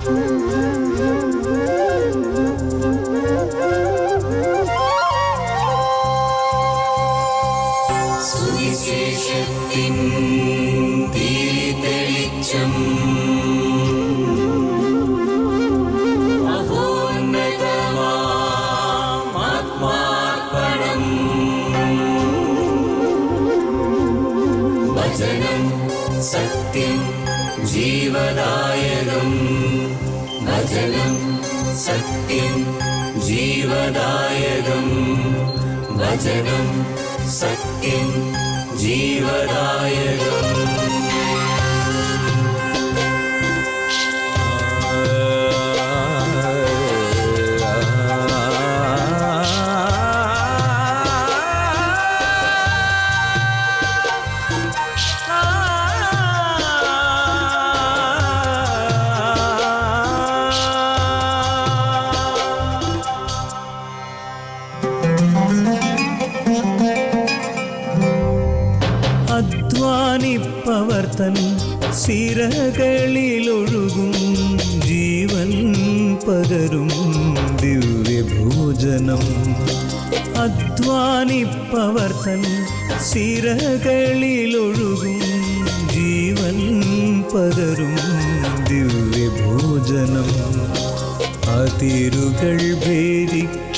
Sweet സത്യം ജീവദായകം. വചനം സത്യം ജീവദായകം.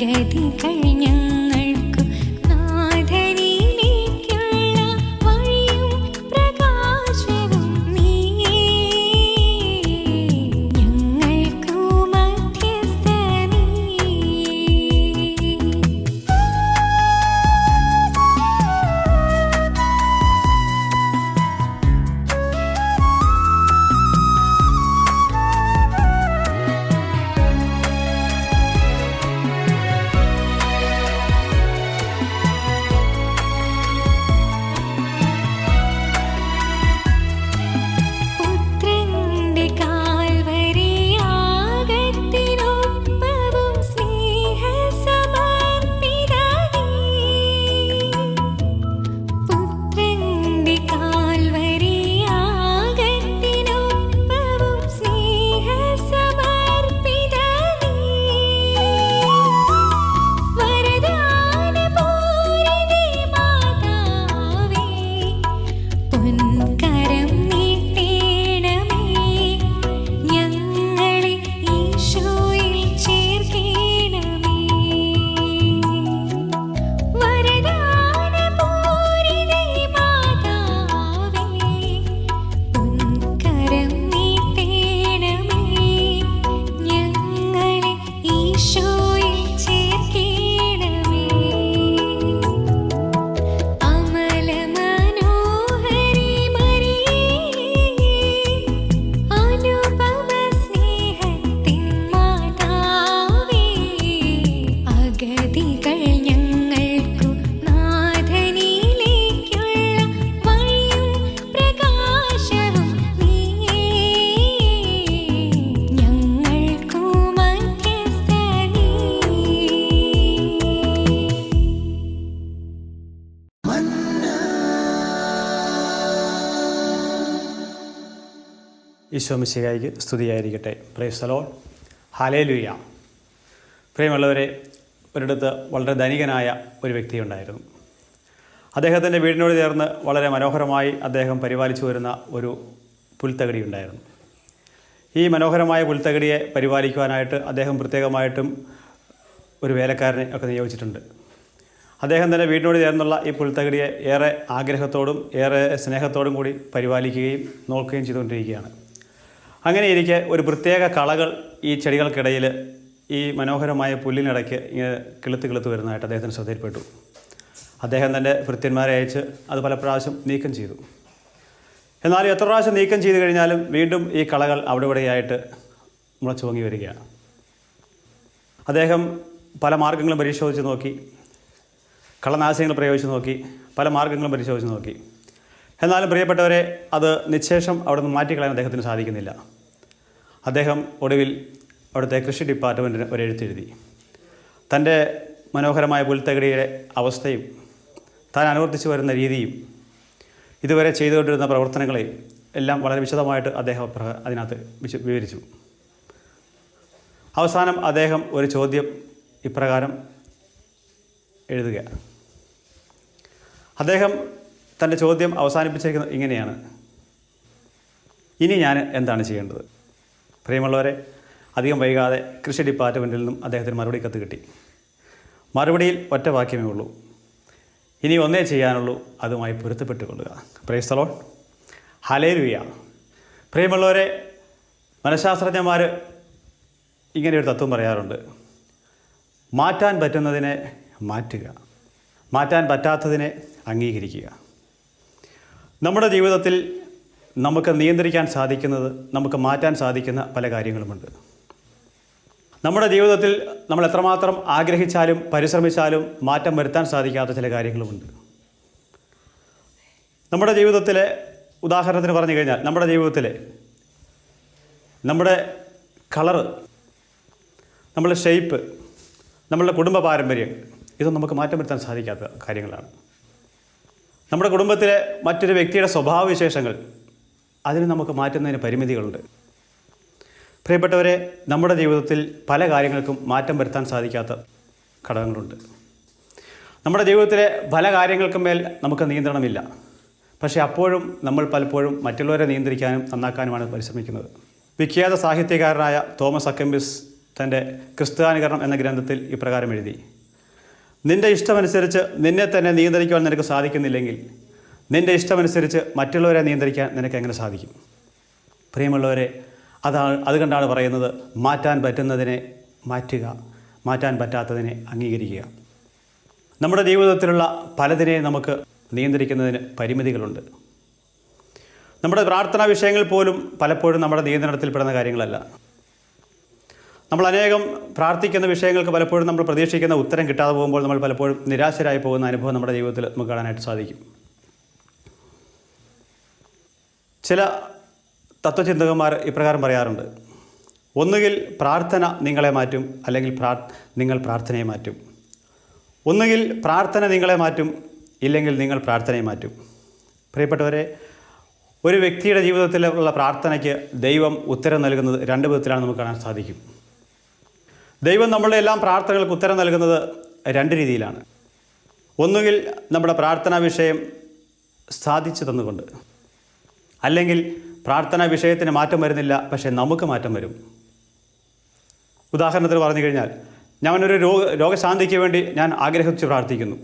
ഗതികൾ ഈശോമിശികായിക്ക് സ്തുതിയായിരിക്കട്ടെ. പ്രേസലോ ഹാലേലുയ പ്രിയമുള്ളവരെ ഒരിടത്ത് വളരെ ധനികനായ ഒരു വ്യക്തിയുണ്ടായിരുന്നു. അദ്ദേഹത്തിന്റെ വീടിനോട് ചേർന്ന് വളരെ മനോഹരമായി അദ്ദേഹം പരിപാലിച്ചു വരുന്ന ഒരു പുൽത്തകടി ഉണ്ടായിരുന്നു ഈ മനോഹരമായ പുൽത്തകടിയെ പരിപാലിക്കുവാനായിട്ട് അദ്ദേഹം പ്രത്യേകമായിട്ടും ഒരു വേലക്കാരനെ ഒക്കെ നിയോഗിച്ചിട്ടുണ്ട്. അദ്ദേഹം തന്നെ വീടിനോട് ചേർന്നുള്ള ഈ പുൽത്തകടിയെ ഏറെ ആഗ്രഹത്തോടും ഏറെ സ്നേഹത്തോടും കൂടി പരിപാലിക്കുകയും നോക്കുകയും ചെയ്തുകൊണ്ടിരിക്കുകയാണ്. അങ്ങനെ ഇരിക്കെ ഒരു പ്രത്യേക കളകൾ ഈ ചെടികൾക്കിടയിൽ ഈ മനോഹരമായ പുല്ലിനിടയ്ക്ക് ഇങ്ങനെ കിളുത്ത് കിളുത്ത് വരുന്നതായിട്ട് അദ്ദേഹത്തിന് ശ്രദ്ധയിൽപ്പെട്ടു. അദ്ദേഹം തന്റെ ഭൃത്യന്മാരെ അയച്ച് അത് പല പ്രാവശ്യം നീക്കം ചെയ്തു. എന്നാൽ എത്ര പ്രാവശ്യം നീക്കം ചെയ്തു കഴിഞ്ഞാലും വീണ്ടും ഈ കളകൾ അവിടെ ഇവിടെയായിട്ട് മുളച്ചു പൊങ്ങി വരികയാണ്. അദ്ദേഹം പല മാർഗങ്ങളും പരിശോധിച്ച് നോക്കി കളനാശയങ്ങൾ പ്രയോഗിച്ച് നോക്കി പല മാർഗങ്ങളും പരിശോധിച്ച് നോക്കി. എന്നാലും പ്രിയപ്പെട്ടവരെ അത് നിശേഷം അവിടെ നിന്ന് മാറ്റിക്കളയാൻ അദ്ദേഹത്തിന് സാധിക്കുന്നില്ല. അദ്ദേഹം ഒടുവിൽ അവിടുത്തെ കൃഷി ഡിപ്പാർട്ട്മെന്റിന് ഒരു എഴുത്തെഴുതി തന്റെ മനോഹരമായ പുൽത്തകടിയുടെ അവസ്ഥയും താൻ അനുവർത്തിച്ചു വരുന്ന രീതിയും ഇതുവരെ ചെയ്തുകൊണ്ടിരുന്ന പ്രവർത്തനങ്ങളെയും എല്ലാം വളരെ വിശദമായിട്ട് അദ്ദേഹം അതിനകത്ത് വിവരിച്ചു. അവസാനം അദ്ദേഹം ഒരു ചോദ്യം ഇപ്രകാരം എഴുതുക. അദ്ദേഹം തന്റെ ചോദ്യം അവസാനിപ്പിച്ചേക്കുന്നത് ഇങ്ങനെയാണ്. ഇനി ഞാൻ എന്താണ് ചെയ്യേണ്ടത്? പ്രിയമുള്ളവരെ അധികം വൈകാതെ കൃഷി ഡിപ്പാർട്ട്മെന്റിൽ നിന്നും അദ്ദേഹത്തിന് മറുപടി കത്ത് കിട്ടി. മറുപടിയിൽ ഒറ്റ വാക്യമേ ഉള്ളൂ. ഇനി ഒന്നേ ചെയ്യാനുള്ളൂ അതുമായി പൊരുത്തപ്പെട്ടുകൊള്ളുക. പ്രേസ്തലോൺ ഹലേലുയ പ്രിയമുള്ളവരെ മനഃശാസ്ത്രജ്ഞന്മാർ ഇങ്ങനെ ഒരു തത്വം പറയാറുണ്ട്. മാറ്റാൻ പറ്റുന്നതിനെ മാറ്റുക. മാറ്റാൻ പറ്റാത്തതിനെ അംഗീകരിക്കുക. നമ്മുടെ ജീവിതത്തിൽ നമുക്ക് നിയന്ത്രിക്കാൻ സാധിക്കുന്നത് നമുക്ക് മാറ്റാൻ സാധിക്കുന്ന പല കാര്യങ്ങളുമുണ്ട്. നമ്മുടെ ജീവിതത്തിൽ നമ്മൾ എത്രമാത്രം ആഗ്രഹിച്ചാലും പരിശ്രമിച്ചാലും മാറ്റം വരുത്താൻ സാധിക്കാത്ത ചില കാര്യങ്ങളുമുണ്ട്. നമ്മുടെ ജീവിതത്തിലെ ഉദാഹരണത്തിന് പറഞ്ഞു കഴിഞ്ഞാൽ നമ്മുടെ ജീവിതത്തിലെ നമ്മുടെ കളറ് നമ്മളുടെ ഷേപ്പ് നമ്മളുടെ കുടുംബ പാരമ്പര്യം ഇതൊന്നും നമുക്ക് മാറ്റം വരുത്താൻ സാധിക്കാത്ത കാര്യങ്ങളാണ്. നമ്മുടെ കുടുംബത്തിലെ മറ്റൊരു വ്യക്തിയുടെ സ്വഭാവവിശേഷങ്ങൾ അതിന് നമുക്ക് മാറ്റുന്നതിന് പരിമിതികളുണ്ട്. പ്രിയപ്പെട്ടവരെ നമ്മുടെ ജീവിതത്തിൽ പല കാര്യങ്ങൾക്കും മാറ്റം വരുത്താൻ സാധിക്കാത്ത ഘടകങ്ങളുണ്ട്. നമ്മുടെ ജീവിതത്തിലെ പല കാര്യങ്ങൾക്കും മേൽ നമുക്ക് നിയന്ത്രണമില്ല. പക്ഷേ അപ്പോഴും നമ്മൾ പലപ്പോഴും മറ്റുള്ളവരെ നിയന്ത്രിക്കാനും നന്നാക്കാനുമാണ് പരിശ്രമിക്കുന്നത്. വിഖ്യാത സാഹിത്യകാരനായ തോമസ് അക്കംബിസ് തന്റെ ക്രിസ്ത്യാനികരണം എന്ന ഗ്രന്ഥത്തിൽ ഇപ്രകാരം എഴുതി നിന്റെ ഇഷ്ടമനുസരിച്ച് നിന്നെ തന്നെ നിയന്ത്രിക്കുവാൻ നിനക്ക് സാധിക്കുന്നില്ലെങ്കിൽ നിന്റെ ഇഷ്ടമനുസരിച്ച് മറ്റുള്ളവരെ നിയന്ത്രിക്കാൻ നിനക്ക് എങ്ങനെ സാധിക്കും? പ്രിയമുള്ളവരെ അതാണ് അതുകൊണ്ടാണ് പറയുന്നത് മാറ്റാൻ പറ്റുന്നതിനെ മാറ്റുക മാറ്റാൻ പറ്റാത്തതിനെ അംഗീകരിക്കുക. നമ്മുടെ ജീവിതത്തിലുള്ള പലതിനെ നമുക്ക് നിയന്ത്രിക്കുന്നതിന് പരിമിതികളുണ്ട്. നമ്മുടെ പ്രാർത്ഥനാ വിഷയങ്ങൾ പോലും പലപ്പോഴും നമ്മുടെ നിയന്ത്രണത്തിൽപ്പെടുന്ന കാര്യങ്ങളല്ല. നമ്മൾ അനേകം പ്രാർത്ഥിക്കുന്ന വിഷയങ്ങൾക്ക് പലപ്പോഴും നമ്മൾ പ്രതീക്ഷിക്കുന്ന ഉത്തരം കിട്ടാതെ പോകുമ്പോൾ നമ്മൾ പലപ്പോഴും നിരാശരായി പോകുന്ന അനുഭവം നമ്മുടെ ജീവിതത്തിൽ നമുക്ക് കാണാനായിട്ട് സാധിക്കും. ചില തത്വചിന്തകന്മാർ ഇപ്രകാരം പറയാറുണ്ട്. ഒന്നുകിൽ പ്രാർത്ഥന നിങ്ങളെ മാറ്റും അല്ലെങ്കിൽ പ്രാ നിങ്ങൾ പ്രാർത്ഥനയെ മാറ്റും. ഒന്നുകിൽ പ്രാർത്ഥന നിങ്ങളെ മാറ്റും ഇല്ലെങ്കിൽ നിങ്ങൾ പ്രാർത്ഥനയെ മാറ്റും. പ്രിയപ്പെട്ടവരെ ഒരു വ്യക്തിയുടെ ജീവിതത്തിലുള്ള പ്രാർത്ഥനയ്ക്ക് ദൈവം ഉത്തരം നൽകുന്നത് രണ്ട് വിധത്തിലാണ് നമുക്ക് കാണാൻ സാധിക്കും. ദൈവം നമ്മളുടെ എല്ലാം പ്രാർത്ഥനകൾക്ക് ഉത്തരം നൽകുന്നത് രണ്ട് രീതിയിലാണ്. ഒന്നുകിൽ നമ്മുടെ പ്രാർത്ഥനാ വിഷയം സാധിച്ചു തന്നുകൊണ്ട് അല്ലെങ്കിൽ പ്രാർത്ഥനാ വിഷയത്തിന് മാറ്റം വരുന്നില്ല പക്ഷേ നമുക്ക് മാറ്റം വരും. ഉദാഹരണത്തിന് പറഞ്ഞു കഴിഞ്ഞാൽ ഞാനൊരു രോഗ രോഗശാന്തിക്ക് വേണ്ടി ഞാൻ ആഗ്രഹിച്ച് പ്രാർത്ഥിക്കുന്നു.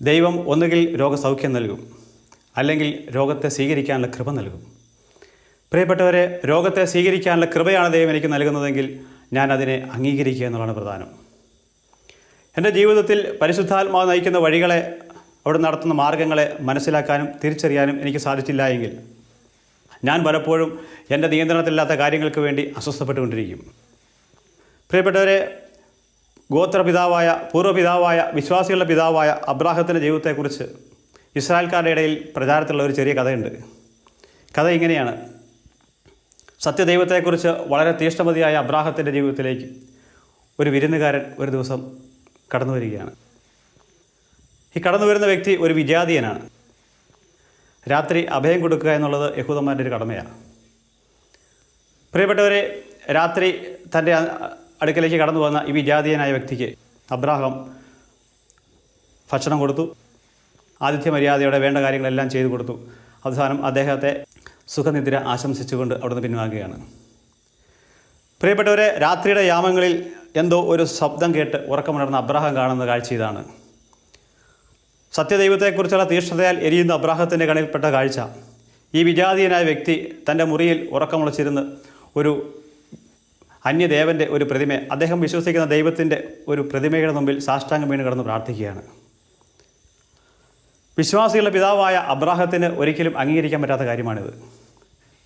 ദൈവം ഒന്നുകിൽ രോഗസൗഖ്യം നൽകും അല്ലെങ്കിൽ രോഗത്തെ സ്വീകരിക്കാനുള്ള കൃപ നൽകും. പ്രിയപ്പെട്ടവരെ രോഗത്തെ സ്വീകരിക്കാനുള്ള കൃപയാണ് ദൈവം എനിക്ക് നൽകുന്നതെങ്കിൽ ഞാൻ അതിനെ അംഗീകരിക്കുക എന്നുള്ളതാണ് പ്രധാനം. എന്റെ ജീവിതത്തിൽ പരിശുദ്ധാത്മാവ് നയിക്കുന്ന വഴികളെ അവിടെ നടത്തുന്ന മാർഗങ്ങളെ മനസ്സിലാക്കാനും തിരിച്ചറിയാനും എനിക്ക് സാധിച്ചില്ല എങ്കിൽ ഞാൻ പലപ്പോഴും എന്റെ നിയന്ത്രണത്തിലില്ലാത്ത കാര്യങ്ങൾക്ക് വേണ്ടി അസ്വസ്ഥപ്പെട്ടുകൊണ്ടിരിക്കും. പ്രിയപ്പെട്ടവരെ ഗോത്രപിതാവായ പൂർവപിതാവായ വിശ്വാസികളുടെ പിതാവായ അബ്രാഹത്തിന്റെ ജീവിതത്തെക്കുറിച്ച് ഇസ്രായേൽക്കാരുടെ ഇടയിൽ പ്രചാരത്തിലുള്ള ഒരു ചെറിയ കഥയുണ്ട്. കഥ ഇങ്ങനെയാണ്. സത്യദൈവത്തെക്കുറിച്ച് വളരെ തീഷ്ണമതിയായ അബ്രാഹത്തിന്റെ ജീവിതത്തിലേക്ക് ഒരു വിരുന്നുകാരൻ ഒരു ദിവസം കടന്നു വരികയാണ്. ഈ കടന്നു വരുന്ന വ്യക്തി ഒരു വിജാതീയനാണ്. രാത്രി അഭയം കൊടുക്കുക എന്നുള്ളത് യഹൂദന്മാരുടെ ഒരു കടമയാണ്. പ്രിയപ്പെട്ടവരെ രാത്രി തന്റെ അടുക്കലേക്ക് കടന്നു വന്ന ഈ വിജാതീയനായ വ്യക്തിക്ക് അബ്രാഹം ഭക്ഷണം കൊടുത്തു. ആതിഥ്യ മര്യാദയോടെ വേണ്ട കാര്യങ്ങളെല്ലാം ചെയ്തു കൊടുത്തു. അവസാനം അദ്ദേഹത്തെ സുഖനിദ്ര ആശംസിച്ചുകൊണ്ട് അവിടുന്ന് പിൻവാങ്ങുകയാണ്. പ്രിയപ്പെട്ടവരെ രാത്രിയുടെ യാമങ്ങളിൽ എന്തോ ഒരു ശബ്ദം കേട്ട് ഉറക്കമുണർന്ന അബ്രാഹം കാണുന്ന കാഴ്ച ഇതാണ്. സത്യദൈവത്തെക്കുറിച്ചുള്ള തീഷ്ണതയാൽ എരിയുന്ന അബ്രാഹത്തിന്റെ കണിൽപ്പെട്ട കാഴ്ച. ഈ വിജാതീയനായ വ്യക്തി തന്റെ മുറിയിൽ ഉറക്കമുളച്ചിരുന്ന് ഒരു അന്യദേവന്റെ ഒരു പ്രതിമ അദ്ദേഹം വിശ്വസിക്കുന്ന ദൈവത്തിന്റെ ഒരു പ്രതിമയുടെ മുമ്പിൽ സാഷ്ടാംഗം വീണ് കിടന്ന് പ്രാർത്ഥിക്കുകയാണ്. വിശ്വാസികളുടെ പിതാവായ അബ്രാഹത്തിന് ഒരിക്കലും അംഗീകരിക്കാൻ പറ്റാത്ത കാര്യമാണിത്.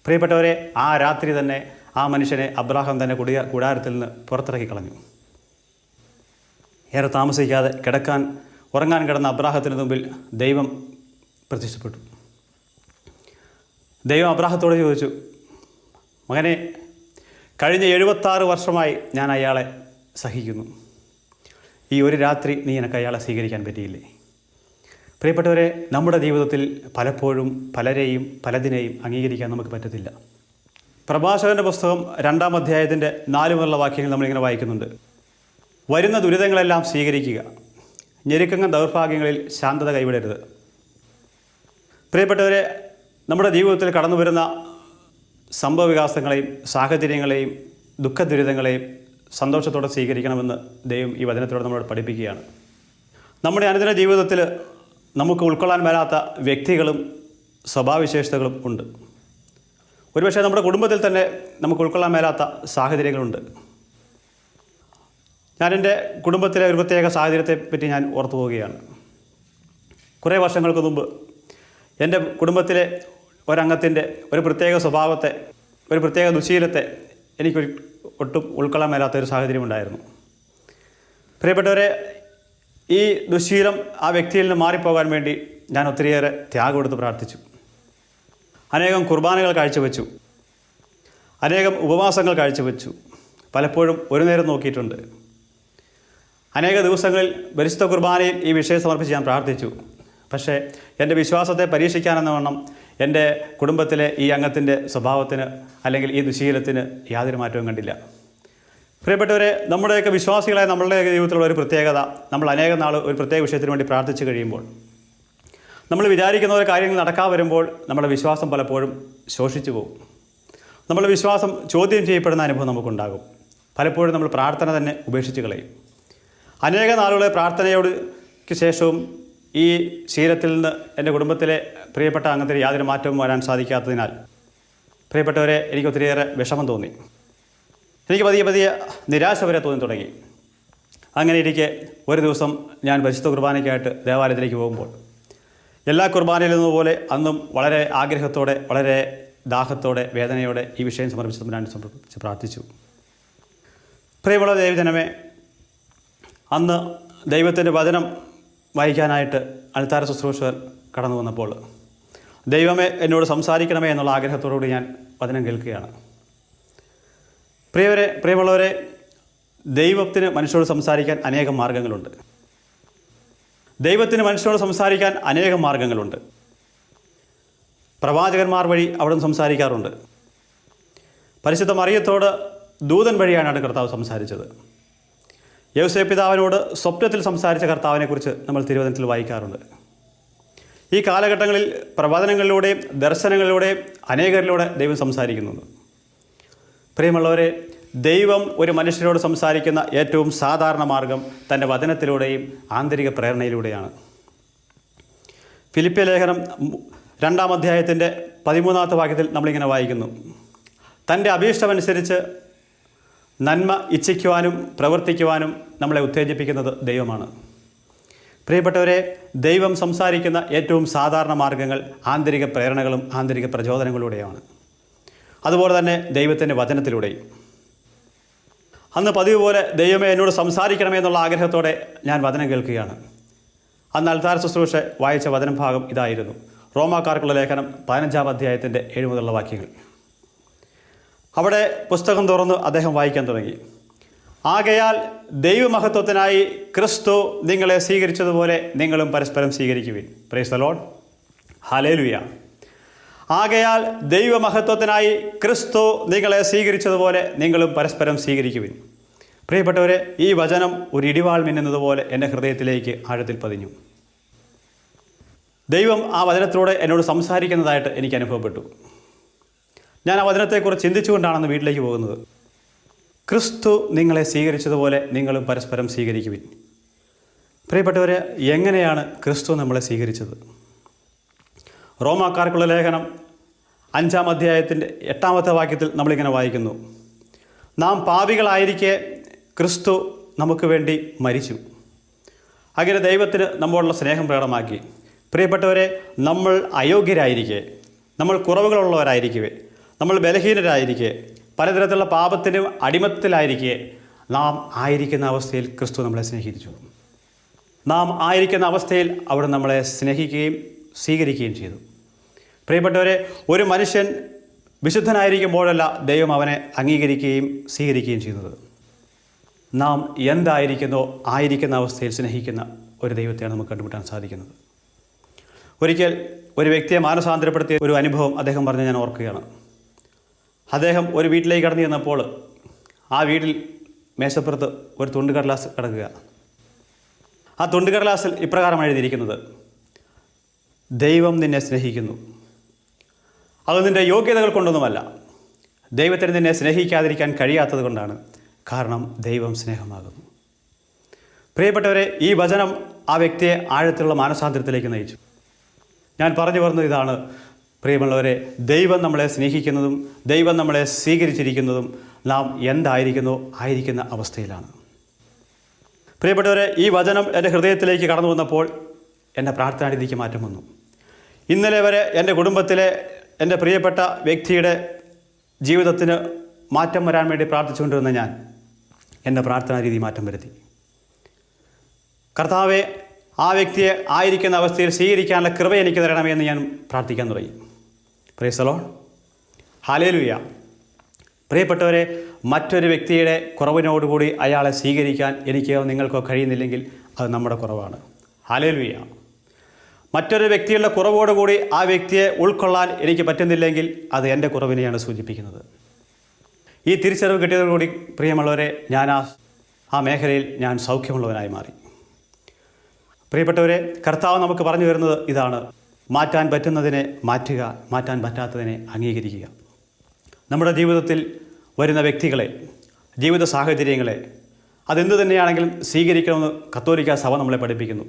പ്രിയപ്പെട്ടവരെ ആ രാത്രി തന്നെ ആ മനുഷ്യനെ അബ്രാഹം തന്നെ കുടിയ കൂടാരത്തിൽ നിന്ന് പുറത്തിറക്കി കളഞ്ഞു. ഏറെ താമസിക്കാതെ കിടക്കാൻ ഉറങ്ങാൻ കിടന്ന അബ്രാഹത്തിന് മുമ്പിൽ ദൈവം പ്രത്യക്ഷപ്പെട്ടു. ദൈവം അബ്രാഹത്തോട് ചോദിച്ചു മകനെ കഴിഞ്ഞ എഴുപത്താറ് വർഷമായി ഞാൻ അയാളെ സഹിക്കുന്നു. ഈ ഒരു രാത്രി നീ എനിക്ക് അയാളെ സ്വീകരിക്കാൻ പറ്റിയില്ലേ? പ്രിയപ്പെട്ടവരെ നമ്മുടെ ജീവിതത്തിൽ പലപ്പോഴും പലരെയും പലതിനെയും അംഗീകരിക്കാൻ നമുക്ക് പറ്റത്തില്ല. പ്രഭാഷകന്റെ പുസ്തകം രണ്ടാം അധ്യായത്തിന്റെ നാല് മുതലുള്ള വാക്യങ്ങൾ നമ്മളിങ്ങനെ വായിക്കുന്നുണ്ട്. വരുന്ന ദുരിതങ്ങളെല്ലാം സ്വീകരിക്കുക. ഞെരുക്കങ്ങ ദൗർഭാഗ്യങ്ങളിൽ ശാന്തത കൈവിടരുത്. പ്രിയപ്പെട്ടവരെ നമ്മുടെ ജീവിതത്തിൽ കടന്നു വരുന്ന സംഭവവികാസങ്ങളെയും സാഹചര്യങ്ങളെയും ദുഃഖദുരിതങ്ങളെയും സന്തോഷത്തോടെ സ്വീകരിക്കണമെന്ന് ദൈവം ഈ വചനത്തോടെ നമ്മളോട് പഠിപ്പിക്കുകയാണ്. നമ്മുടെ അനുദിന ജീവിതത്തിൽ നമുക്ക് ഉൾക്കൊള്ളാൻ മേലാത്ത വ്യക്തികളും സ്വഭാവവിശേഷതകളും ഉണ്ട്. ഒരുപക്ഷെ നമ്മുടെ കുടുംബത്തിൽ തന്നെ നമുക്ക് ഉൾക്കൊള്ളാൻ മേലാത്ത സാഹചര്യങ്ങളുണ്ട്. ഞാൻ എന്റെ കുടുംബത്തിലെ ഒരു പ്രത്യേക സാഹചര്യത്തെ പറ്റി ഞാൻ ഓർത്തു പോവുകയാണ്. കുറേ വർഷങ്ങൾക്ക് മുമ്പ് എന്റെ കുടുംബത്തിലെ ഒരംഗത്തിന്റെ ഒരു പ്രത്യേക സ്വഭാവത്തെ ഒരു പ്രത്യേക ദുശീലത്തെ എനിക്കൊരു ഒട്ടും ഉൾക്കൊള്ളാൻ മേലാത്ത ഒരു സാഹചര്യം ഉണ്ടായിരുന്നു പ്രിയപ്പെട്ടവരെ ഈ ദുശീലം ആ വ്യക്തിയിൽ നിന്ന് മാറിപ്പോകാൻ വേണ്ടി ഞാൻ ഒത്തിരിയേറെ ത്യാഗം എടുത്ത് പ്രാർത്ഥിച്ചു. അനേകം കുർബാനകൾ കാഴ്ചവെച്ചു. അനേകം ഉപവാസങ്ങൾ കാഴ്ചവെച്ചു. പലപ്പോഴും ഒരു നേരം നോക്കിയിട്ടുണ്ട്. അനേക ദിവസങ്ങളിൽ പരിശുദ്ധ കുർബാനയിൽ ഈ വിഷയം സമർപ്പിച്ച് ഞാൻ പ്രാർത്ഥിച്ചു. പക്ഷേ എന്റെ വിശ്വാസത്തെ പരീക്ഷിക്കാനെന്ന വണ്ണം എന്റെ കുടുംബത്തിലെ ഈ അംഗത്തിന്റെ സ്വഭാവത്തിന് അല്ലെങ്കിൽ ഈ ദുശീലത്തിന് യാതൊരു മാറ്റവും കണ്ടില്ല. പ്രിയപ്പെട്ടവരെ നമ്മുടെയൊക്കെ വിശ്വാസികളായ നമ്മളുടെയൊക്കെ ജീവിതത്തിലുള്ള ഒരു പ്രത്യേകത നമ്മൾ അനേക നാൾ ഒരു പ്രത്യേക വിഷയത്തിന് വേണ്ടി പ്രാർത്ഥിച്ചു കഴിയുമ്പോൾ നമ്മൾ വിചാരിക്കുന്ന ഒരു കാര്യങ്ങൾ നടക്കാൻ വരുമ്പോൾ നമ്മുടെ വിശ്വാസം പലപ്പോഴും ശോഷിച്ചു പോകും. നമ്മുടെ വിശ്വാസം ചോദ്യം ചെയ്യപ്പെടുന്ന അനുഭവം നമുക്കുണ്ടാകും. പലപ്പോഴും നമ്മൾ പ്രാർത്ഥന തന്നെ ഉപേക്ഷിച്ച് കളയും. അനേക നാളുകളെ പ്രാർത്ഥനയോട് ശേഷവും ഈ ശീലത്തിൽ നിന്ന് എന്റെ കുടുംബത്തിലെ പ്രിയപ്പെട്ട അംഗത്തിന് യാതൊരു മാറ്റവും വരാൻ സാധിക്കാത്തതിനാൽ പ്രിയപ്പെട്ടവരെ എനിക്ക് ഒത്തിരിയേറെ വിഷമം തോന്നി. എനിക്ക് പതിയെ പതിയെ നിരാശ വരെ തോന്നി തുടങ്ങി. അങ്ങനെ ഇരിക്കെ ഒരു ദിവസം ഞാൻ പരിശുദ്ധ കുർബാനയ്ക്കായിട്ട് ദേവാലയത്തിലേക്ക് പോകുമ്പോൾ എല്ലാ കുർബാനയിലും പോലെ അന്നും വളരെ ആഗ്രഹത്തോടെ വളരെ ദാഹത്തോടെ വേദനയോടെ ഈ വിഷയം സമർപ്പിച്ച് ഞാൻ സമർപ്പിച്ച് പ്രാർത്ഥിച്ചു. പ്രിയമുള്ള ദൈവജനമേ അന്ന് ദൈവത്തിന്റെ വചനം വായിക്കാനായിട്ട് അൾത്താര ശുശ്രൂഷകർ കടന്നു വന്നപ്പോൾ ദൈവമേ എന്നോട് സംസാരിക്കണമേ എന്നുള്ള ആഗ്രഹത്തോടുകൂടി ഞാൻ വചനം കേൾക്കുകയാണ്. പ്രിയവരെ പ്രിയമുള്ളവരെ ദൈവത്തിന് മനുഷ്യരോട് സംസാരിക്കാൻ അനേകം മാർഗങ്ങളുണ്ട്. ദൈവത്തിന് മനുഷ്യരോട് സംസാരിക്കാൻ അനേകം മാർഗങ്ങളുണ്ട്. പ്രവാചകന്മാർ വഴി അവിടുന്ന് സംസാരിക്കാറുണ്ട്. പരിശുദ്ധ മറിയത്തോട് ദൂതൻ വഴിയാണ് കർത്താവ് സംസാരിച്ചത്. യവസേ പിതാവിനോട് സ്വപ്നത്തിൽ സംസാരിച്ച കർത്താവിനെക്കുറിച്ച് നമ്മൾ തിരുവനന്തപുരത്തിൽ വായിക്കാറുണ്ട്. ഈ കാലഘട്ടങ്ങളിൽ പ്രവചനങ്ങളിലൂടെയും ദർശനങ്ങളിലൂടെയും അനേകരിലൂടെ ദൈവം സംസാരിക്കുന്നുണ്ട്. പ്രിയമുള്ളവരെ ദൈവം ഒരു മനുഷ്യരോട് സംസാരിക്കുന്ന ഏറ്റവും സാധാരണ മാർഗം തന്റെ വചനത്തിലൂടെയും ആന്തരിക പ്രേരണയിലൂടെയാണ്. ഫിലിപ്പിയ ലേഖനം രണ്ടാം അധ്യായത്തിന്റെ പതിമൂന്നാമത്തെ വാക്യത്തിൽ നമ്മളിങ്ങനെ വായിക്കുന്നു. തന്റെ അഭീഷ്ടമനുസരിച്ച് നന്മ ഇച്ഛിക്കുവാനും പ്രവർത്തിക്കുവാനും നമ്മളെ ഉത്തേജിപ്പിക്കുന്നത് ദൈവമാണ്. പ്രിയപ്പെട്ടവരെ ദൈവം സംസാരിക്കുന്ന ഏറ്റവും സാധാരണ മാർഗങ്ങൾ ആന്തരിക പ്രേരണകളും ആന്തരിക പ്രചോദനങ്ങളിലൂടെയാണ് അതുപോലെ തന്നെ ദൈവത്തിന്റെ വചനത്തിലൂടെയും അന്ന് പതിവ് പോലെ ദൈവമേ എന്നോട് സംസാരിക്കണമേ എന്നുള്ള ആഗ്രഹത്തോടെ ഞാൻ വചനം കേൾക്കുകയാണ്. അന്ന് അൽത്താര ശുശ്രൂഷ വായിച്ച വചനം ഭാഗം ഇതായിരുന്നു. റോമാക്കാർക്കുള്ള ലേഖനം പതിനഞ്ചാം അധ്യായത്തിന്റെ ഏഴ് മുതലുള്ള വാക്യങ്ങൾ. അവിടെ പുസ്തകം തുറന്ന് അദ്ദേഹം വായിക്കാൻ തുടങ്ങി. ആകയാൽ ദൈവമഹത്വത്തിനായി ക്രിസ്തു നിങ്ങളെ സ്വീകരിച്ചതുപോലെ നിങ്ങളും പരസ്പരം സ്വീകരിക്കുവിൻ. പ്രൈസ് ദ ലോഡ് ഹാലേലുയ ആകയാൽ ദൈവമഹത്വത്തിനായി ക്രിസ്തു നിങ്ങളെ സ്വീകരിച്ചതുപോലെ നിങ്ങളും പരസ്പരം സ്വീകരിക്കുവിൻ. പ്രിയപ്പെട്ടവരെ ഈ വചനം ഒരു ഇടിവാൾ മിന്നുന്നതുപോലെ എന്റെ ഹൃദയത്തിലേക്ക് ആഴത്തിൽ പതിഞ്ഞു. ദൈവം ആ വചനത്തിലൂടെ എന്നോട് സംസാരിക്കുന്നതായിട്ട് എനിക്ക് അനുഭവപ്പെട്ടു. ഞാൻ ആ വചനത്തെക്കുറിച്ച് ചിന്തിച്ചുകൊണ്ടാണെന്ന് വീട്ടിലേക്ക് പോകുന്നത്. ക്രിസ്തു നിങ്ങളെ സ്വീകരിച്ചതുപോലെ നിങ്ങളും പരസ്പരം സ്വീകരിക്കുവിൻ. പ്രിയപ്പെട്ടവരെ എങ്ങനെയാണ് ക്രിസ്തു നമ്മളെ സ്വീകരിച്ചത്? റോമാക്കാർക്കുള്ള ലേഖനം അഞ്ചാം അധ്യായത്തിന്റെ എട്ടാമത്തെ വാക്യത്തിൽ നമ്മളിങ്ങനെ വായിക്കുന്നു. നാം പാപികളായിരിക്കെ ക്രിസ്തു നമുക്ക് വേണ്ടി മരിച്ചു. അങ്ങനെ ദൈവത്തിന് നമ്മോടുള്ള സ്നേഹം പ്രകടമാക്കി. പ്രിയപ്പെട്ടവരെ നമ്മൾ അയോഗ്യരായിരിക്കെ. നമ്മൾ കുറവുകളുള്ളവരായിരിക്കേ നമ്മൾ ബലഹീനരായിരിക്കെ. പലതരത്തിലുള്ള പാപത്തിനും അടിമത്തിലായിരിക്കെ നാം ആയിരിക്കുന്ന അവസ്ഥയിൽ ക്രിസ്തു നമ്മളെ സ്നേഹിച്ചു. നാം ആയിരിക്കുന്ന അവസ്ഥയിൽ അവിടെ നമ്മളെ സ്നേഹിക്കുകയും സ്വീകരിക്കുകയും ചെയ്തു. പ്രിയപ്പെട്ടവരെ ഒരു മനുഷ്യൻ വിശുദ്ധനായിരിക്കുമ്പോഴല്ല ദൈവം അവനെ അംഗീകരിക്കുകയും സ്വീകരിക്കുകയും ചെയ്യുന്നത്. നാം എന്തായിരിക്കുന്നോ ആയിരിക്കുന്ന അവസ്ഥയിൽ സ്നേഹിക്കുന്ന ഒരു ദൈവത്തെയാണ് നമുക്ക് കണ്ടുമുട്ടാൻ സാധിക്കുന്നത്. ഒരിക്കൽ ഒരു വ്യക്തിയെ മാനസാന്തരപ്പെടുത്തിയ ഒരു അനുഭവം അദ്ദേഹം പറഞ്ഞ് ഞാൻ ഓർക്കുകയാണ്. അദ്ദേഹം ഒരു വീട്ടിലേക്ക് കടന്നു ചെന്നപ്പോൾ ആ വീട്ടിൽ മേശപ്പുറത്ത് ഒരു തുണ്ടുകടലാസ് കിടക്കുക. ആ തുണ്ടുകടലാസിൽ ഇപ്രകാരം എഴുതിയിരിക്കുന്നത്. ദൈവം നിന്നെ സ്നേഹിക്കുന്നു. അത് നിന്റെ യോഗ്യതകൾ കൊണ്ടൊന്നുമല്ല. ദൈവത്തിന് നിന്നെ സ്നേഹിക്കാതിരിക്കാൻ കഴിയാത്തത് കൊണ്ടാണ് കാരണം ദൈവം സ്നേഹമാകുന്നു. പ്രിയപ്പെട്ടവരെ ഈ വചനം ആ വ്യക്തിയെ ആഴത്തിലുള്ള മാനസാന്തരത്തിലേക്ക് നയിച്ചു. ഞാൻ പറഞ്ഞു പറഞ്ഞത് ഇതാണ്. പ്രിയമുള്ളവരെ ദൈവം നമ്മളെ സ്നേഹിക്കുന്നതും ദൈവം നമ്മളെ സ്വീകരിച്ചിരിക്കുന്നതും നാം എന്തായിരിക്കുന്നോ? ആയിരിക്കുന്ന അവസ്ഥയിലാണ്. പ്രിയപ്പെട്ടവരെ ഈ വചനം എന്റെ ഹൃദയത്തിലേക്ക് കടന്നു വന്നപ്പോൾ എന്റെ പ്രാർത്ഥനാരീതിക്ക് മാറ്റം വന്നു. ഇന്നലെ വരെ എന്റെ കുടുംബത്തിലെ എന്റെ പ്രിയപ്പെട്ട വ്യക്തിയുടെ ജീവിതത്തിന് മാറ്റം വരാൻ വേണ്ടി പ്രാർത്ഥിച്ചുകൊണ്ടിരുന്ന ഞാൻ എന്റെ പ്രാർത്ഥനാ രീതി മാറ്റം വരുത്തി. കർത്താവെ ആ വ്യക്തിയെ ആയിരിക്കുന്ന അവസ്ഥയിൽ സ്വീകരിക്കാനുള്ള കൃപ എനിക്ക് തരണമേ എന്ന് ഞാൻ പ്രാർത്ഥിക്കാൻ തുടങ്ങി. പ്രേസലോ ഹാലേലുയ പ്രിയപ്പെട്ടവരെ മറ്റൊരു വ്യക്തിയുടെ കുറവിനോടുകൂടി അയാളെ സ്വീകരിക്കാൻ എനിക്കോ നിങ്ങൾക്കോ കഴിയുന്നില്ലെങ്കിൽ അത് നമ്മുടെ കുറവാണ്. ഹാലേലുയ്യ മറ്റൊരു വ്യക്തിയുടെ കുറവോടുകൂടി ആ വ്യക്തിയെ ഉൾക്കൊള്ളാൻ എനിക്ക് പറ്റുന്നില്ലെങ്കിൽ അത് എന്റെ കുറവിനെയാണ് സൂചിപ്പിക്കുന്നത്. ഈ തിരിച്ചറിവ് കിട്ടിയതോടുകൂടി പ്രിയമുള്ളവരെ ഞാൻ ആ ആ മേഖലയിൽ ഞാൻ സൗഖ്യമുള്ളവനായി മാറി. പ്രിയപ്പെട്ടവരെ കർത്താവ് നമുക്ക് പറഞ്ഞു വരുന്നത് ഇതാണ്. മാറ്റാൻ പറ്റുന്നതിനെ മാറ്റുക മാറ്റാൻ പറ്റാത്തതിനെ അംഗീകരിക്കുക. നമ്മുടെ ജീവിതത്തിൽ വരുന്ന വ്യക്തികളെ ജീവിത സാഹചര്യങ്ങളെ അതെന്തു തന്നെയാണെങ്കിലും സ്വീകരിക്കണമെന്ന് കത്തോലിക്ക സഭ നമ്മളെ പഠിപ്പിക്കുന്നു.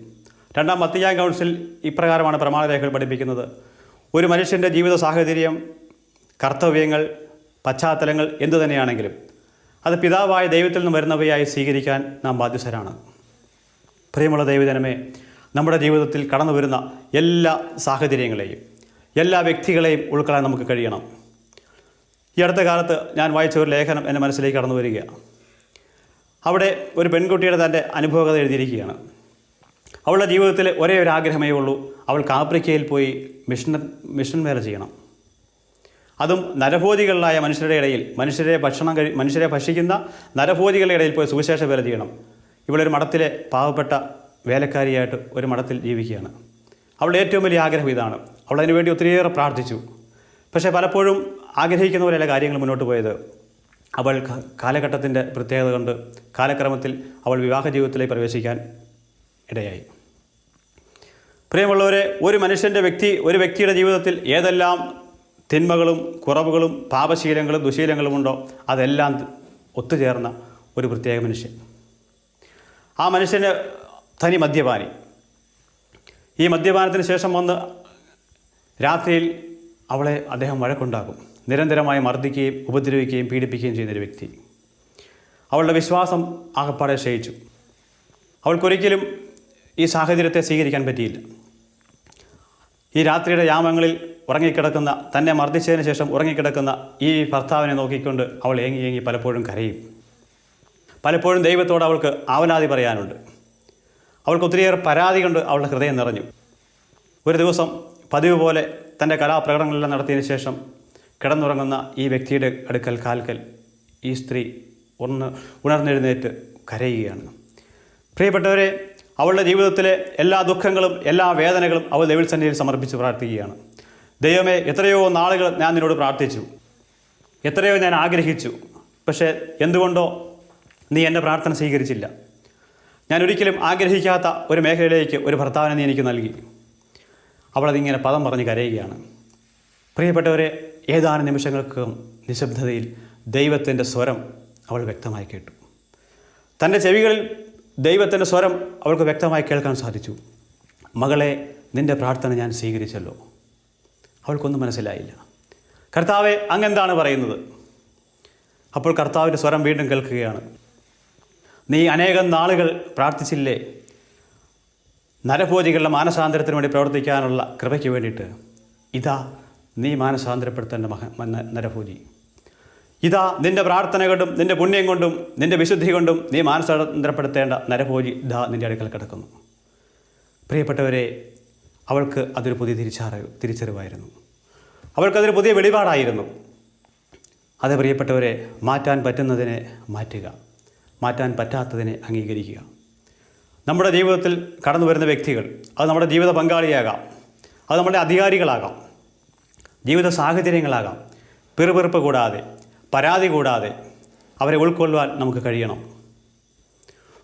രണ്ടാം മത്തിയാൻ കൗൺസിൽ ഇപ്രകാരമാണ് പ്രമാണരേഖകൾ പഠിപ്പിക്കുന്നത്. ഒരു മനുഷ്യന്റെ ജീവിത സാഹചര്യം കർത്തവ്യങ്ങൾ പശ്ചാത്തലങ്ങൾ എന്തു തന്നെയാണെങ്കിലും അത് പിതാവായ ദൈവത്തിൽ നിന്ന് വരുന്നവയായി സ്വീകരിക്കാൻ നാം ബാധ്യസ്ഥരാണ്. പ്രിയമുള്ള ദൈവജനമേ നമ്മുടെ ജീവിതത്തിൽ കടന്നു വരുന്ന എല്ലാ സാഹചര്യങ്ങളെയും എല്ലാ വ്യക്തികളെയും ഉൾക്കൊള്ളാൻ നമുക്ക് കഴിയണം. ഈ അടുത്ത കാലത്ത് ഞാൻ വായിച്ച ഒരു ലേഖനം എന്റെ മനസ്സിലേക്ക് കടന്നു വരികയാണ്. അവിടെ ഒരു പെൺകുട്ടിയുടെ തന്റെ അനുഭവകത എഴുതിയിരിക്കുകയാണ്. അവളുടെ ജീവിതത്തിൽ ഒരേ ഒരു ആഗ്രഹമേ ഉള്ളൂ. അവൾക്ക് ആഫ്രിക്കയിൽ പോയി മിഷൻ മിഷൻ വേല ചെയ്യണം. അതും നരഭോജികളിലായ മനുഷ്യരുടെ ഇടയിൽ മനുഷ്യരെ ഭക്ഷണം കഴി മനുഷ്യരെ ഭക്ഷിക്കുന്ന നരഭോജികളുടെ ഇടയിൽ പോയി സുവിശേഷ വേല ചെയ്യണം. ഇവളൊരു മഠത്തിലെ പാവപ്പെട്ട വേലക്കാരിയായിട്ട് ഒരു മഠത്തിൽ ജീവിക്കുകയാണ്. അവളുടെ ഏറ്റവും വലിയ ആഗ്രഹം ഇതാണ്. അവൾ അതിനുവേണ്ടി ഒത്തിരിയേറെ പ്രാർത്ഥിച്ചു. പക്ഷേ പലപ്പോഴും ആഗ്രഹിക്കുന്ന പോലെയല്ല കാര്യങ്ങൾ മുന്നോട്ട് പോയത്. അവൾ കാലഘട്ടത്തിന്റെ പ്രത്യേകത കൊണ്ട് കാലക്രമത്തിൽ അവൾ വിവാഹ ജീവിതത്തിലേക്ക് പ്രവേശിക്കാൻ ഇടയായി. പ്രിയമുള്ളവരെ ഒരു മനുഷ്യന്റെ വ്യക്തി ഒരു വ്യക്തിയുടെ ജീവിതത്തിൽ ഏതെല്ലാം തിന്മകളും കുറവുകളും പാപശീലങ്ങളും ദുശീലങ്ങളും ഉണ്ടോ അതെല്ലാം ഒത്തുചേർന്ന ഒരു പ്രത്യേക മനുഷ്യൻ. ആ മനുഷ്യന് തനി മദ്യപാനി. ഈ മദ്യപാനത്തിന് ശേഷം വന്ന് രാത്രിയിൽ അവളെ അദ്ദേഹം വഴക്കുണ്ടാക്കും. നിരന്തരമായി മർദ്ദിക്കുകയും ഉപദ്രവിക്കുകയും പീഡിപ്പിക്കുകയും ചെയ്യുന്നൊരു വ്യക്തി. അവളുടെ വിശ്വാസം ആകപ്പാടെ ക്ഷയിച്ചു. അവൾക്കൊരിക്കലും ഈ സാഹചര്യത്തെ സ്വീകരിക്കാൻ പറ്റിയില്ല. ഈ രാത്രിയുടെ യാമങ്ങളിൽ ഉറങ്ങിക്കിടക്കുന്ന തന്നെ മർദ്ദിച്ചതിന് ശേഷം ഉറങ്ങിക്കിടക്കുന്ന ഈ ഭർത്താവിനെ നോക്കിക്കൊണ്ട് അവൾ ഏങ്ങി ഏങ്ങി പലപ്പോഴും കരയും. പലപ്പോഴും ദൈവത്തോട് അവൾക്ക് ആവലാതി പറയാനുണ്ട്. അവൾക്ക് ഒത്തിരിയേറെ പരാതി കൊണ്ട് അവളുടെ ഹൃദയം നിറഞ്ഞു. ഒരു ദിവസം പതിവ് പോലെ തന്റെ കലാപ്രകടനങ്ങളെല്ലാം നടത്തിയതിന് ശേഷം കിടന്നുറങ്ങുന്ന ഈ വ്യക്തിയുടെ അടുക്കൽ കാൽക്കൽ ഈ സ്ത്രീ ഒന്ന് ഉണർന്നെഴുന്നേറ്റ് കരയുകയാണ്. പ്രിയപ്പെട്ടവരെ അവളുടെ ജീവിതത്തിലെ എല്ലാ ദുഃഖങ്ങളും എല്ലാ വേദനകളും അവൾ ദൈവസന്നിധിയിൽ സമർപ്പിച്ച് പ്രാർത്ഥിക്കുകയാണ്. ദൈവമേ എത്രയോ നാളുകൾ ഞാൻ നിന്നോട് പ്രാർത്ഥിച്ചു. എത്രയോ ഞാൻ ആഗ്രഹിച്ചു. പക്ഷേ എന്തുകൊണ്ടോ നീ എന്റെ പ്രാർത്ഥന സ്വീകരിച്ചില്ല. ഞാൻ ഒരിക്കലും ആഗ്രഹിക്കാത്ത ഒരു മേഖലയിലേക്ക് ഒരു ഭർത്താവിനെ നീ എനിക്ക് നൽകി. അവളതിങ്ങനെ പദം പറഞ്ഞ് കരയുകയാണ്. പ്രിയപ്പെട്ടവരെ ഏതാനും നിമിഷങ്ങൾക്കും നിശബ്ദതയിൽ ദൈവത്തിന്റെ സ്വരം അവൾ വ്യക്തമായി കേട്ടു. തന്റെ ചെവികളിൽ ദൈവത്തിന്റെ സ്വരം അവൾക്ക് വ്യക്തമായി കേൾക്കാൻ സാധിച്ചു. മകളെ നിന്റെ പ്രാർത്ഥന ഞാൻ സ്വീകരിച്ചല്ലോ. അവൾക്കൊന്നും മനസ്സിലായില്ല. കർത്താവെ അങ്ങെന്താണ് പറയുന്നത്? അപ്പോൾ കർത്താവിന്റെ സ്വരം വീണ്ടും കേൾക്കുകയാണ്. നീ അനേകം നാളുകൾ പ്രാർത്ഥിച്ചില്ലേ? നരഭോജികളുടെ മാനസാന്തരത്തിന് വേണ്ടി പ്രവർത്തിക്കാനുള്ള കൃപയ്ക്ക് വേണ്ടിയിട്ട്. ഇതാ നീ മാനസാന്തരപ്പെടുത്തേണ്ട മഹ നരഭോജി. ഇതാ നിന്റെ പ്രാർത്ഥന കൊണ്ടും നിന്റെ പുണ്യം കൊണ്ടും നിന്റെ വിശുദ്ധി കൊണ്ടും നീ മാനസാന്തരപ്പെടുത്തേണ്ട നരഭോജി ഇതാ നിന്റെ അടുക്കൽ കിടക്കുന്നു. പ്രിയപ്പെട്ടവരെ അവൾക്ക് അതൊരു പുതിയ തിരിച്ചറിവ് തിരിച്ചറിവായിരുന്നു. അവൾക്കതൊരു പുതിയ വെളിപാടായിരുന്നു. അത് പ്രിയപ്പെട്ടവരെ മാറ്റാൻ പറ്റുന്നതിനെ മാറ്റുക മാറ്റാൻ പറ്റാത്തതിനെ അംഗീകരിക്കുക. നമ്മുടെ ജീവിതത്തിൽ കടന്നു വരുന്ന വ്യക്തികൾ അത് നമ്മുടെ ജീവിത പങ്കാളിയാകാം അത് നമ്മുടെ അധികാരികളാകാം ജീവിത സാഹചര്യങ്ങളാകാം പിറുപിറുപ്പ് കൂടാതെ പരാതി കൂടാതെ അവരെ ഉൾക്കൊള്ളുവാൻ നമുക്ക് കഴിയണം.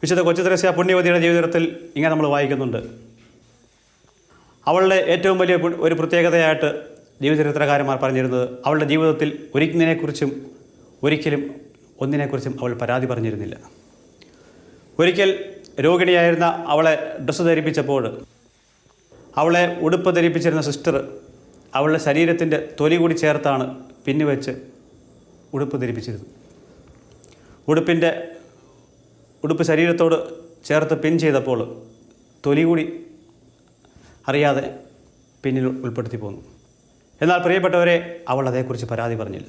വിശുദ്ധ കൊച്ചുത്രസ്യ പുണ്യവതിയുടെ ജീവിതത്തിൽ ഇങ്ങനെ നമ്മൾ വായിക്കുന്നുണ്ട്. അവളുടെ ഏറ്റവും വലിയ ഒരു പ്രത്യേകതയായിട്ട് ജീവചരിത്രകാരന്മാർ പറഞ്ഞിരുന്നത് അവളുടെ ജീവിതത്തിൽ ഒരിക്കലിനെക്കുറിച്ചും ഒരിക്കലും ഒന്നിനെക്കുറിച്ചും അവൾ പരാതി പറഞ്ഞിരുന്നില്ല. ഒരിക്കൽ രോഗിണിയായിരുന്ന അവളെ ഡ്രസ്സ് ധരിപ്പിച്ചപ്പോൾ അവളെ ഉടുപ്പ് ധരിപ്പിച്ചിരുന്ന സിസ്റ്റർ അവളുടെ ശരീരത്തിന്റെ തൊലി കൂടി ചേർത്താണ് പിന്നു വെച്ച് ഉടുപ്പ് ധരിപ്പിച്ചിരുന്നു. ഉടുപ്പിന്റെ ഉടുപ്പ് ശരീരത്തോട് ചേർത്ത് പിൻ ചെയ്തപ്പോൾ തൊലി കൂടി അറിയാതെ പിന്നിൽ ഉൾപ്പെടുത്തി പോന്നു. എന്നാൽ പ്രിയപ്പെട്ടവരെ അവൾ അതേക്കുറിച്ച് പരാതി പറഞ്ഞില്ല.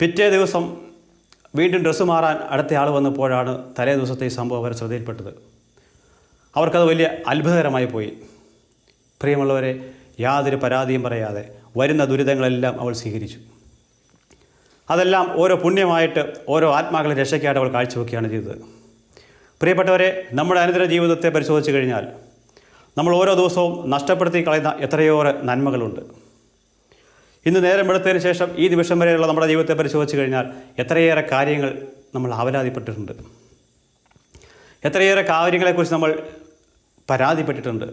പിറ്റേ ദിവസം വീണ്ടും ഡ്രസ്സ് മാറാൻ അടുത്ത ആൾ വന്നപ്പോഴാണ് തലേ ദിവസത്തെ ഈ സംഭവം അവർ ശ്രദ്ധയിൽപ്പെട്ടത്. അവർക്കത് വലിയ അത്ഭുതകരമായി പോയി. പ്രിയമുള്ളവരെ യാതൊരു പരാതിയും പറയാതെ വരുന്ന ദുരിതങ്ങളെല്ലാം അവൾ സ്വീകരിച്ചു. അതെല്ലാം ഓരോ പുണ്യമായിട്ട് ഓരോ ആത്മാക്കളെ രക്ഷയ്ക്കായിട്ട് അവൾ കാഴ്ചവെക്കുകയാണ് ചെയ്തത്. പ്രിയപ്പെട്ടവരെ നമ്മുടെ അനുദിന ജീവിതത്തെ പരിശോധിച്ച് കഴിഞ്ഞാൽ നമ്മൾ ഓരോ ദിവസവും നഷ്ടപ്പെടുത്തി കളയുന്ന എത്രയോറെ നന്മകളുണ്ട്. ഇന്ന് നേരം വെളുത്തതിന് ശേഷം ഈ നിമിഷം വരെയുള്ള നമ്മുടെ ജീവിതത്തെ പരിശോധിച്ച് കഴിഞ്ഞാൽ എത്രയേറെ കാര്യങ്ങൾ നമ്മൾ അവലാതിപ്പെട്ടിട്ടുണ്ട് എത്രയേറെ കാര്യങ്ങളെക്കുറിച്ച് നമ്മൾ പരാതിപ്പെട്ടിട്ടുണ്ട്.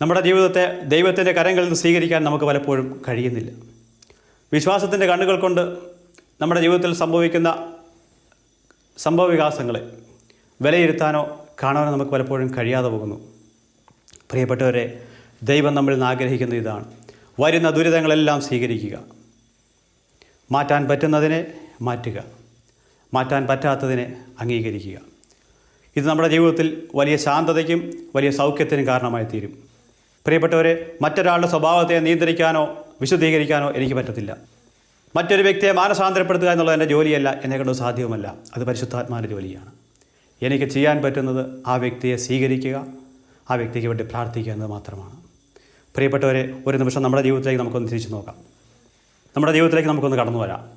നമ്മുടെ ജീവിതത്തെ ദൈവത്തിന്റെ കരങ്ങളിൽ നിന്ന് സ്വീകരിക്കാൻ നമുക്ക് പലപ്പോഴും കഴിയുന്നില്ല. വിശ്വാസത്തിന്റെ കണ്ണുകൾ കൊണ്ട് നമ്മുടെ ജീവിതത്തിൽ സംഭവിക്കുന്ന സംഭവവികാസങ്ങളെ വിലയിരുത്താനോ കാണാനോ നമുക്ക് പലപ്പോഴും കഴിയാതെ പോകുന്നു. പ്രിയപ്പെട്ടവരെ ദൈവം നമ്മളിൽ നിന്ന് ആഗ്രഹിക്കുന്ന ഇതാണ്. വരുന്ന ദുരിതങ്ങളെല്ലാം സ്വീകരിക്കുക. മാറ്റാൻ പറ്റുന്നതിനെ മാറ്റുക. മാറ്റാൻ പറ്റാത്തതിനെ അംഗീകരിക്കുക. ഇത് നമ്മുടെ ജീവിതത്തിൽ വലിയ ശാന്തതയ്ക്കും വലിയ സൗഖ്യത്തിനും കാരണമായി തീരും. പ്രിയപ്പെട്ടവരെ മറ്റൊരാളുടെ സ്വഭാവത്തെ നിയന്ത്രിക്കാനോ വിശുദ്ധീകരിക്കാനോ എനിക്ക് പറ്റത്തില്ല. മറ്റൊരു വ്യക്തിയെ മാനസാന്തരപ്പെടുത്തുക എന്നുള്ളത് എന്റെ ജോലിയല്ല എന്നെ കൊണ്ട് സാധ്യവുമല്ല. അത് പരിശുദ്ധാത്മാവിന്റെ ജോലിയാണ്. എനിക്ക് ചെയ്യാൻ പറ്റുന്നത് ആ വ്യക്തിയെ സ്വീകരിക്കുക ആ വ്യക്തിക്ക് വേണ്ടി പ്രാർത്ഥിക്കുക എന്നത് മാത്രമാണ്. പ്രിയപ്പെട്ടവരെ ഒരു നിമിഷം നമ്മുടെ ജീവിതത്തിലേക്ക് നമുക്കൊന്ന് തിരിച്ചു നോക്കാം. നമ്മുടെ ജീവിതത്തിലേക്ക് നമുക്കൊന്ന് കടന്നു വരാം.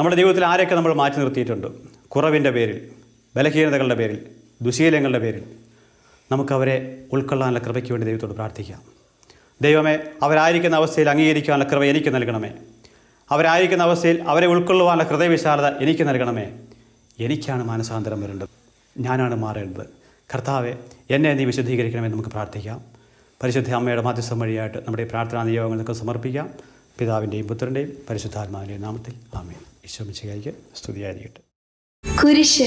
നമ്മുടെ ജീവിതത്തിൽ ആരെയൊക്കെ നമ്മൾ മാറ്റി നിർത്തിയിട്ടുണ്ട്? കുറവിന്റെ പേരിൽ ബലഹീനതകളുടെ പേരിൽ ദുശീലങ്ങളുടെ പേരിൽ. നമുക്കവരെ ഉൾക്കൊള്ളാനുള്ള കൃപയ്ക്ക് വേണ്ടി ദൈവത്തോട് പ്രാർത്ഥിക്കാം. ദൈവമേ അവരായിരിക്കുന്ന അവസ്ഥയിൽ അംഗീകരിക്കാനുള്ള കൃപ എനിക്ക് നൽകണമേ. അവരായിരിക്കുന്ന അവസ്ഥയിൽ അവരെ ഉൾക്കൊള്ളുവാനുള്ള ഹൃദയവിശാലത എനിക്ക് നൽകണമേ. എനിക്കാണ് മാനസാന്തരം വരേണ്ടത്. ഞാനാണ് മാറേണ്ടത്. കർത്താവെ എന്നെ നീ വിശദീകരിക്കണമെന്ന് നമുക്ക് പ്രാർത്ഥിക്കാം. പരിശുദ്ധ അമ്മയുടെ മാധ്യസ്ഥം വഴിയായിട്ട് നമ്മുടെ പ്രാർത്ഥനാ നിയോഗങ്ങൾ നിങ്ങൾക്ക് സമർപ്പിക്കാം. പിതാവിന്റെയും പുത്രന്റെയും പരിശുദ്ധാത്മാവിന്റെയും നാമത്തിൽ ആമേ ഈശോമിച്ചയ്ക്ക് സ്തുതിയായിരിക്കട്ടെ. കുരിശ്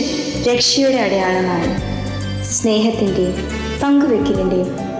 രക്ഷയുടെ അടയാളമാണ്. സ്നേഹത്തിന്റെയും പങ്കുവെക്കലിന്റെയും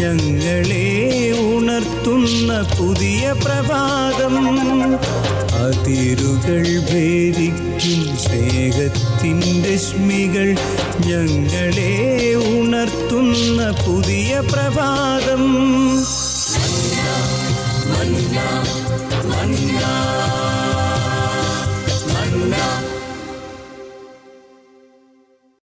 ഞങ്ങളെ ഉണർത്തുന്ന പുതിയ പ്രഭാതം. അതിരുകൾ വേദിക്കും സ്നേഹത്തിൻ രശ്മികൾ ഞങ്ങളെ ഉണർത്തുന്ന പുതിയ പ്രഭാതം. മന്ന മന്ന മന്ന